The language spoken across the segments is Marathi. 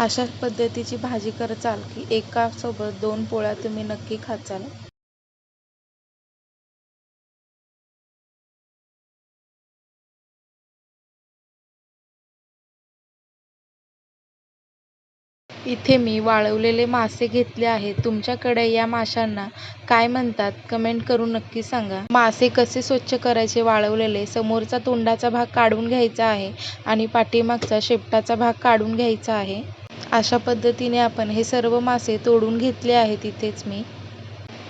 अशा पद्धतीची भाजी करचाल की एकासोबत दोन पोळ्या तुम्ही नक्की खाचाल. इथे मी वाळवलेले मासे घेतले आहेत. तुमच्याकडे या माशांना काय म्हणतात कमेंट करून नक्की सांगा. मासे कसे स्वच्छ करायचे वाळवलेले? समोरचा तोंडाचा भाग काढून घ्यायचा आहे आणि पाठीमागचा शेपटाचा भाग काढून घ्यायचा आहे. अशा पद्धतीने आपण हे सर्व मासे तोडून घेतले आहेत इथेच मी.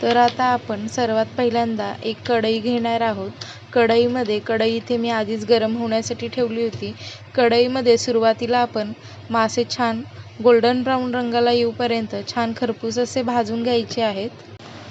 तर आता आपण सर्वात पहिल्यांदा एक कढई घेणार आहोत. कढईमध्ये कढई इथे मी आधीच गरम होण्यासाठी ठेवली होती. कढईमध्ये सुरुवातीला आपण मासे छान गोल्डन ब्राऊन रंगाला येऊपर्यंत छान खरपूस असे भाजून घ्यायचे आहेत.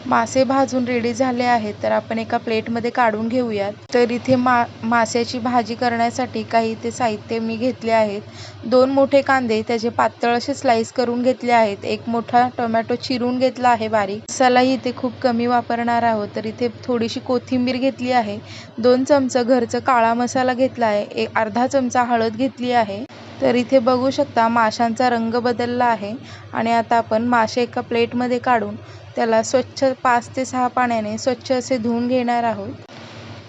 मासे भाजून रेडी झाले आहेत तर आपण एका प्लेटमध्ये काढून घेऊयात. तर इथे मा माशाची भाजी करण्यासाठी काही ते साहित्य मी घेतले आहेत. दोन मोठे कांदे त्याचे पातळ असे स्लाइस करून घेतले आहेत. एक मोठा टोमॅटो चिरून घेतला आहे बारीक. मसालाही इथे खूप कमी वापरणार आहोत. तर इथे थोडीशी कोथिंबीर घेतली आहे. दोन चमचं घरचं काळा मसाला घेतला आहे. एक अर्धा चमचा हळद घेतली आहे. तर इथे बघू शकता माशांचा रंग बदलला आहे आणि आता आपण मासे एका प्लेटमध्ये काढून त्याला स्वच्छ पाच ते सहा पाण्याने स्वच्छ असे धुवून घेणार आहोत.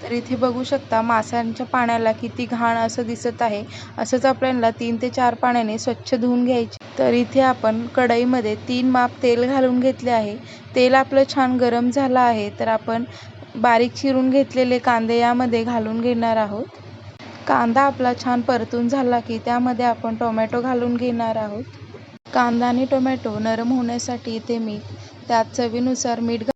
तर इथे बघू शकता माशांच्या पाण्याला किती घाण असं दिसत आहे. असंच आपल्याला तीन ते चार पाण्याने स्वच्छ धुवून घ्यायचे. तर इथे आपण कढईमध्ये तीन माप तेल घालून घेतले आहे. तेल आपलं छान गरम झालं आहे तर आपण बारीक चिरून घेतलेले कांदे यामध्ये घालून घेणार आहोत. कांदा आपला छान परतून झाला की त्यामध्ये आपण टोमॅटो घालून घेणार आहोत. कांदा आणि टोमॅटो नरम होण्यासाठी इथे मी त्यात चवीनुसार मीठ घा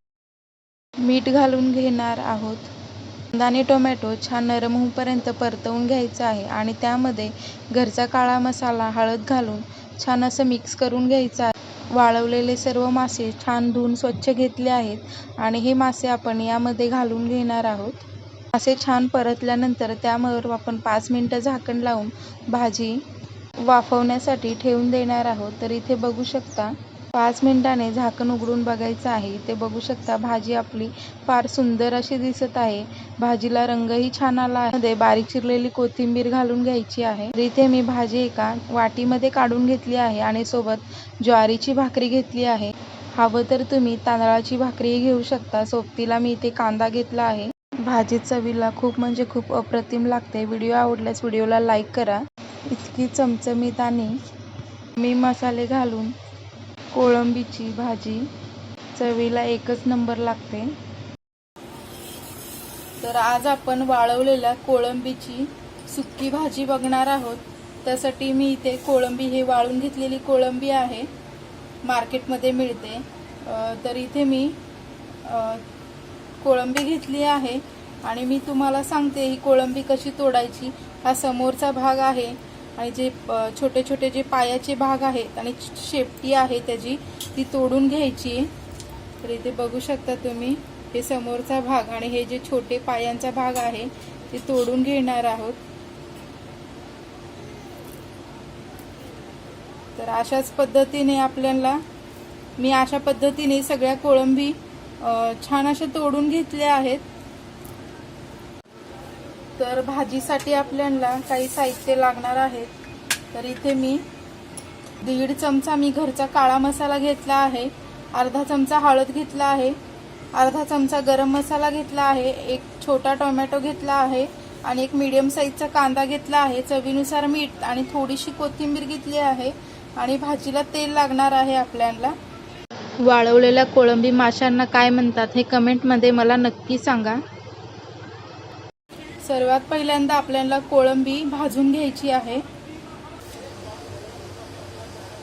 मीठ घालून घेणार आहोत. कांदा आणि टोमॅटो छान नरम होऊपर्यंत परतवून घ्यायचं आहे आणि त्यामध्ये घरचा काळा मसाला हळद घालून छान असं मिक्स करून घ्यायचं आहे. वाळवलेले सर्व मासे छान धुवून स्वच्छ घेतले आहेत आणि हे मासे आपण यामध्ये घालून घेणार आहोत. मासे छान परतल्यानंतर त्यावर आपण पाच मिनटं झाकण लावून भाजी वाफवण्यासाठी ठेवून देणार आहोत. तर इथे बघू शकता पाच मिनिटाने झाकण उघडून बघायचं आहे. इथे बघू शकता भाजी आपली फार सुंदर अशी दिसत आहे. भाजीला रंगही छान आला आहे. बारीक चिरलेली कोथिंबीर घालून घ्यायची आहे. तर इथे मी भाजी एका वाटीमध्ये काढून घेतली आहे आणि सोबत ज्वारीची भाकरी घेतली आहे. हवं तर तुम्ही तांदळाची भाकरीही घेऊ शकता. सोबतीला मी इथे कांदा घेतला आहे. भाजी चवीला खूप म्हणजे खूप अप्रतिम लागते. व्हिडिओ आवडल्यास व्हिडिओला लाईक करा. इतकी चमचमीत आणि मी मसाले घालून कोळंबीची भाजी चवीला एकच नंबर लागते. तर आज आपण वाळवलेल्या कोळंबीची सुक्की भाजी बघणार आहोत. त्यासाठी मी इथे कोळंबी हे वाळून घेतलेली कोळंबी आहे. मार्केटमध्ये मिळते. तर इथे मी कोळंबी घेतली आहे. आणि मी तुम्हाला सांगते ही कोळंबी कशी तोडायची. हा समोरचा भाग आहे आणि जे छोटे छोटे जे पायाचे भाग आहेत आणि शेपटी आहे त्याची ती तोडून घ्यायची. तर इथे बघू शकता तुम्ही हे समोरचा भाग आणि हे जे छोटे पायांचा भाग आहे ते तोडून घेणार आहोत. तर अशाच पद्धतीने आपल्याला मी अशा पद्धतीने सगळ्या कोळंबी छान अशा तोडून घेतल्या आहेत. तर भाजीसाठी आपल्याला काही साहित्य लागणार आहेत तर इथे मी दीड चमचा मी घरचा काळा मसाला घेतला आहे. अर्धा चमचा हळद घेतला आहे. अर्धा चमचा गरम मसाला घेतला आहे. एक छोटा टोमॅटो घेतला आहे आणि एक मीडियम साईजचा कांदा घेतला आहे. चवीनुसार मीठ आणि थोडीशी कोथिंबीर घेतली आहे आणि भाजीला तेल लागणार आहे आपल्याला वाळवलेल्या कोळंबी माशांना काय म्हणतात हे कमेंटमध्ये मला नक्की सांगा. सर्वात पहिल्यांदा आपल्याला कोळंबी भाजून घ्यायची आहे.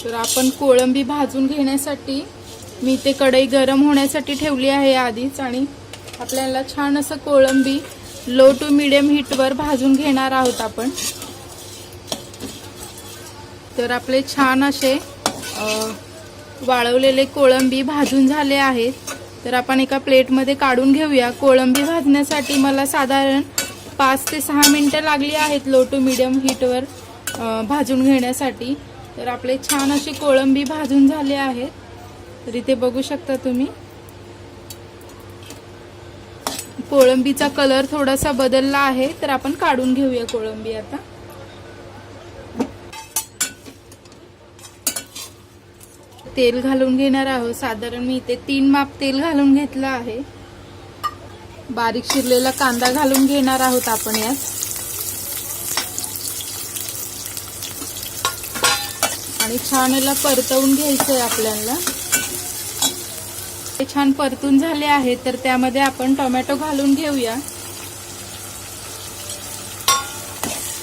तर आपण कोळंबी भाजून घेण्यासाठी मी ते कढई गरम होण्यासाठी ठेवली आहे आधीच आणि आपल्याला छान असं कोळंबी लो टू मिडियम हीटवर भाजून घेणार आहोत आपण. तर आपले छान असे वाळवलेले कोळंबी भाजून झाले आहेत. तर आपण एका प्लेटमध्ये काढून घेऊया. कोळंबी भाजण्यासाठी मला साधारण पाच ते सहा मिनटं लागली आहेत लो टू मिडियम हीटवर भाजून घेण्यासाठी. तर आपले छान अशी कोळंबी भाजून झाले आहेत. तर इथे बघू शकता तुम्ही. कोळंबीचा कलर थोडासा बदलला आहे. तर आपण काढून घेऊया कोळंबी आता. तेल घालून घेणार आहोत. साधारण मी इथे तीन माप तेल घालून घेतलं आहे. बारीक शिरलेला कांदा घालून घेणार आहोत आपण यात. आणि छान याला परतवून घ्यायचं आहे आपल्याला. ते छान परतून झाले आहे तर त्यामध्ये आपण टोमॅटो घालून घेऊया.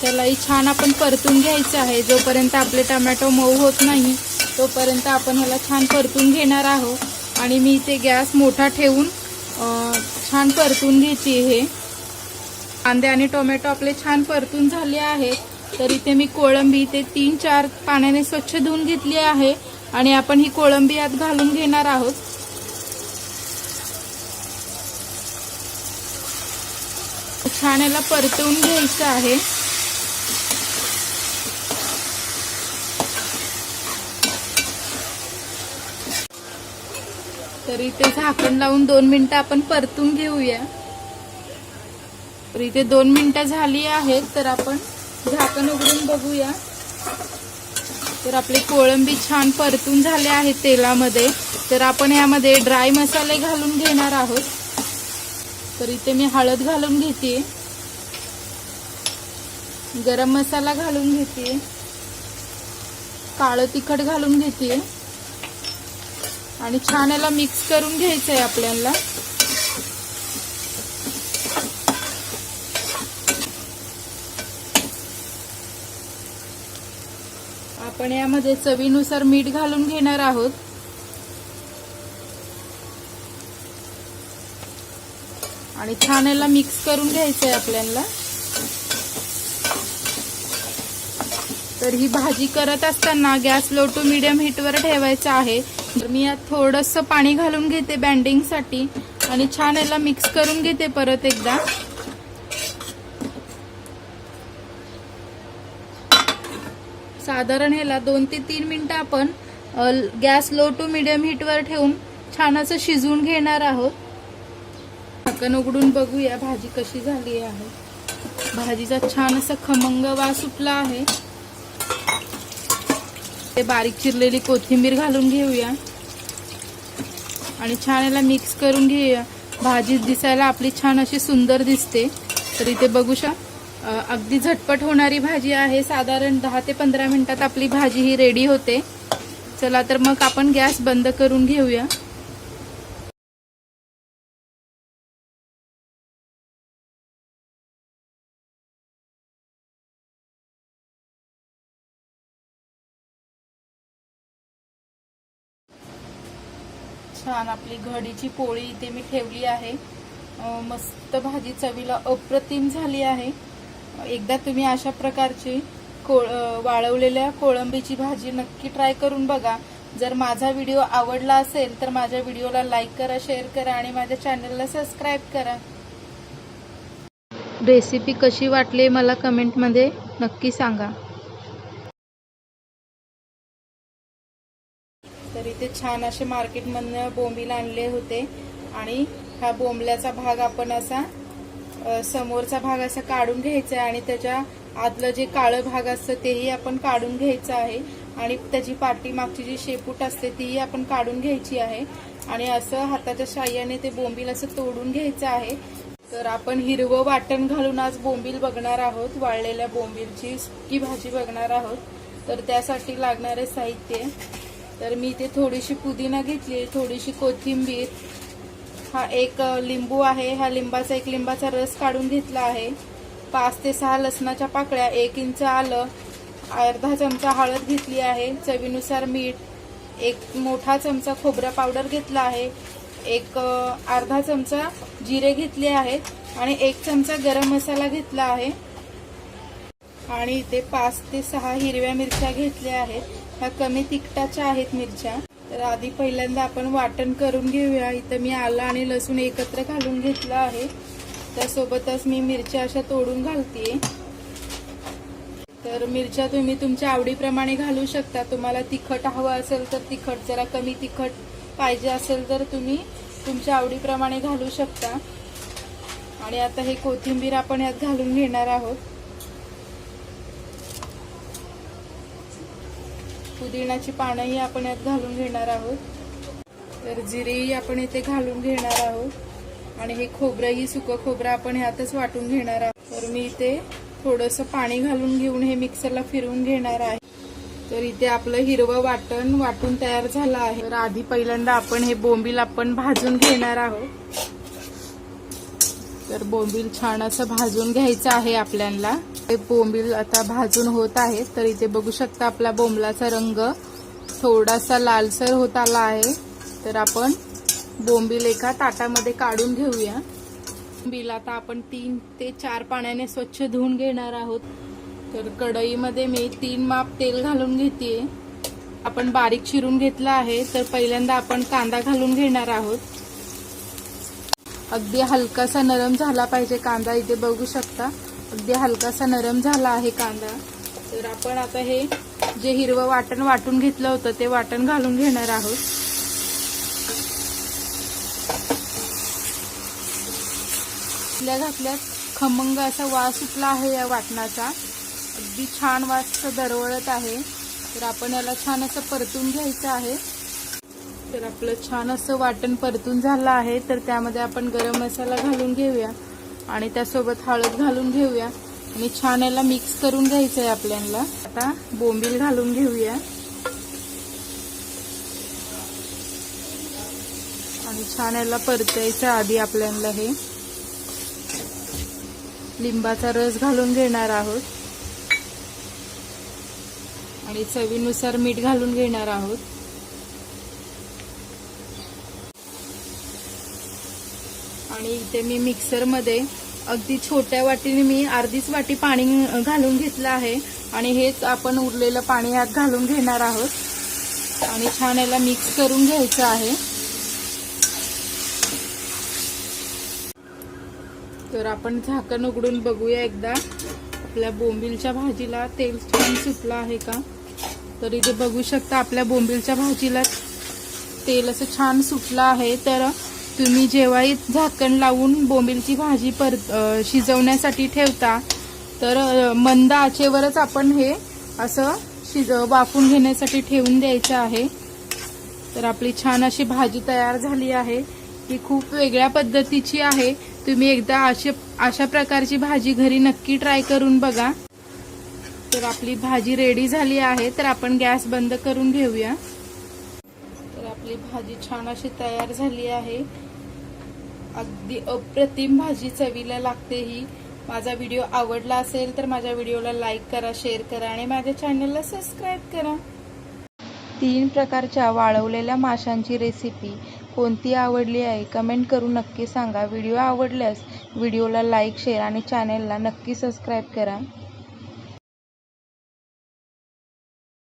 त्यालाही छान आपण परतून घ्यायचं आहे. जोपर्यंत आपले टोमॅटो मऊ होत नाही तोपर्यंत आपण ह्याला छान परतून घेणार आहोत. आणि मी ते गॅस मोठा ठेवून छान परतून घ्यायची हे. कांदे आणि टोमॅटो आपले छान परतून झाले आहेत. तर इथे मी कोळंबी ते तीन चार पाण्याने स्वच्छ धुवून घेतली आहे आणि आपण ही कोळंबी यात घालून घेणार आहोत. छान याला परतवून घ्यायचं आहे. तर इथे झाकण लावून दोन मिनटं आपण परतून घेऊया. तर इथे दोन मिनटं झाली आहेत तर आपण झाकण उघडून बघूया. तर आपले कोळंबी छान परतून झाले आहेत तेलामध्ये. तर आपण यामध्ये ड्राय मसाले घालून घेणार आहोत. तर इथे मी हळद घालून घेते गरम मसाला घालून घेते काळं तिखट घालून घेते आणि छान याला मिक्स करून घ्यायचं आहे आपल्याला. आपण यामध्ये चवीनुसार मीठ घालून घेणार आहोत. आणि छान याला मिक्स करून घ्यायचं आहे आपल्याला. तर ही भाजी करत असताना गॅस लो टू मिडियम हीटवर ठेवायचा आहे. तर मी यात थोडंसं पाणी घालून घेते बँडिंगसाठी आणि छान याला मिक्स करून घेते परत एकदा. साधारण ह्याला दोन ते तीन मिनिटं आपण गॅस लो टू मिडियम हीटवर ठेवून छान असं शिजवून घेणार आहोत. ढक्कन उघडून बघूया भाजी कशी झाली आहे. भाजीचा छान असा खमंग वास सुटला आहे. ते बारीक चिरलेली कोथिंबीर घालून घेऊया. आणि छान याला मिक्स करून घेऊया भाजी दिसायला आपली छान अशी सुंदर दिसते. तर इथे बघू शा अगदी झटपट होणारी भाजी आहे. साधारण दहा ते पंधरा मिनटात आपली भाजी ही रेडी होते. चला तर मग आपण गॅस बंद करून घेऊया. छान आपली घडीची पोळी इथे मी ठेवली आहे. मस्त भाजी चवीला अप्रतिम झाली आहे. एकदा तुम्ही अशा प्रकारची कोळ वाळवलेल्या कोळंबीची भाजी नक्की ट्राय करून बघा. जर माझा व्हिडिओ आवडला असेल तर माझ्या व्हिडिओला लाईक करा शेअर करा आणि माझ्या चॅनलला सबस्क्राईब करा. रेसिपी कशी वाटली मला कमेंटमध्ये नक्की सांगा. छान असे मार्केटमधनं बोंबील आणले होते. आणि हा बोंबल्याचा भाग आपण असा समोरचा भाग असा काढून घ्यायचा आहे आणि त्याच्या आतलं जे काळं भाग असतं तेही आपण काढून घ्यायचं आहे. आणि त्याची पाठीमागची जी शेपूट असते तीही आपण काढून घ्यायची आहे. आणि असं हाताच्या साह्याने ते बोंबील असं तोडून घ्यायचं आहे. तर आपण हिरवं वाटण घालून आज बोंबील बघणार आहोत. वाळलेल्या बोंबीलची सुकी भाजी बघणार आहोत. तर त्यासाठी लागणारे साहित्य तर मी इथे थोडीशी पुदिना घेतली थोडीशी कोथिंबीर. हा एक लिंबू आहे. हा लिंबाचा एक लिंबाचा रस काढून घेतला आहे. पाच ते सहा लसणाच्या पाकळ्या एक इंच आलं. अर्धा चमचा हळद घेतली आहे चवीनुसार मीठ. एक मोठा चमचा खोबरा पावडर घेतला आहे. एक अर्धा चमचा जिरे घेतले आहेत आणि एक चमचा गरम मसाला घेतला आहे. आणि इथे पाच ते सहा हिरव्या मिरच्या घेतल्या आहेत. ह्या कमी तिखटाच्या आहेत मिरच्या. तर आधी पहिल्यांदा आपण वाटण करून घेऊया. इथं मी आलं आणि लसूण एकत्र घालून घेतलं आहे. त्यासोबतच मी मिरच्या अशा तोडून घालते तर मिरच्या तुम्ही तुमच्या आवडीप्रमाणे घालू शकता. तुम्हाला तिखट हवं असेल तर तिखट जरा कमी तिखट पाहिजे असेल तर तुम्ही तुमच्या आवडीप्रमाणे घालू शकता. आणि आता हे कोथिंबीर आपण यात घालून घेणार आहोत. पुदिनाची पानंही आपण यात घालून घेणार आहोत. तर जिरेही आपण इथे घालून घेणार आहोत. आणि हे खोबरंही सुकं खोबरं आपण ह्यातच वाटून घेणार आहोत. तर मी इथे थोडंसं पाणी घालून घेऊन हे मिक्सरला फिरवून घेणार आहे. तर इथे आपलं हिरवं वाटण वाटून तयार झालं आहे. तर आधी पहिल्यांदा आपण हे बोंबील आपण भाजून घेणार आहोत. तर बोंबील छान असं भाजून घ्यायचं आहे आपल्याला हे बोंबील आता भाजून होत आहे तर इथे बघू शकता आपला बोंबलाचा रंग थोडासा लालसर होत आला आहे. तर आपण बोंबील एका ताटामध्ये काढून घेऊया. बोंबील आता आपण तीन ते चार पाण्याने स्वच्छ धुवून घेणार आहोत. तर कढईमध्ये मी तीन माप तेल घालून घेते आपण बारीक चिरून घेतला आहे तर पहिल्यांदा आपण कांदा घालून घेणार आहोत. अगदी हलकासा नरम झाला पाहिजे कांदा इथे बघू शकता. अगदी हलकासा नरम झाला आहे कांदा. तर आपण आता हे जे हिरवं वाटण वाटून घेतलं होतं ते वाटण घालून घेणार आहोत. घातल्या घातल्यात खमंग असा वास सुटला आहे या वाटणाचा. अगदी छान वास दरवळत आहे. तर आपण याला छान असं परतून घ्यायचं आहे. तर आपलं छान असं वाटण परतून झालं आहे. तर त्यामध्ये आपण गरम मसाला घालून घेऊया आणि त्यासोबत हळद घालून घेऊया. आणि छान याला मिक्स करून घ्यायचं आहे आपल्याला. आता बोंबील घालून घेऊया. आणि छान याला परतायचं आधी आपल्याला हे. लिंबाचा रस घालून घेणार आहोत. आणि चवीनुसार मीठ घालून घेणार आहोत. आणि इथे मी मिक्सरमध्ये अगदी छोट्या वाटीने मी अर्धीच वाटी पाणी घालून घेतलं आहे. आणि हेच आपण उरलेलं पाणी यात घालून घेणार आहोत. आणि छान याला मिक्स करून घ्यायचं आहे. तर आपण झाकण उघडून बघूया एकदा. आपल्या बोंबिलच्या भाजीला तेल छान सुटलं आहे का? तर इथे बघू शकता आपल्या बोंबिलच्या भाजीला तेल असं छान सुटलं आहे. तर तुम्ही जेव्हाही झाकण लावून बोंबिलची भाजी पर शिजवण्यासाठी ठेवता तर मंद आचेवरच आपण हे असं शिज वाफून घेण्यासाठी ठेवून द्यायचं आहे. तर आपली छान अशी भाजी तयार झाली आहे. ही खूप वेगळ्या पद्धतीची आहे. तुम्ही एकदा अशा अशा प्रकारची भाजी घरी नक्की ट्राय करून बघा. तर आपली भाजी रेडी झाली आहे तर आपण गॅस बंद करून घेऊया. तर आपली भाजी छान अशी तयार झाली आहे. अगदी अप्रतिम भाजी चवीला लागते ही. माझा व्हिडिओ आवडला असेल तर माझ्या व्हिडिओला लाईक करा शेअर करा आणि माझ्या चॅनलला सबस्क्राईब करा. तीन प्रकारच्या वाळवलेल्या माशांची रेसिपी कोणती आवडली आहे? कमेंट करून नक्की सांगा. व्हिडिओ आवडल्यास व्हिडिओला लाईक शेअर आणि चॅनलला नक्की सबस्क्राईब करा.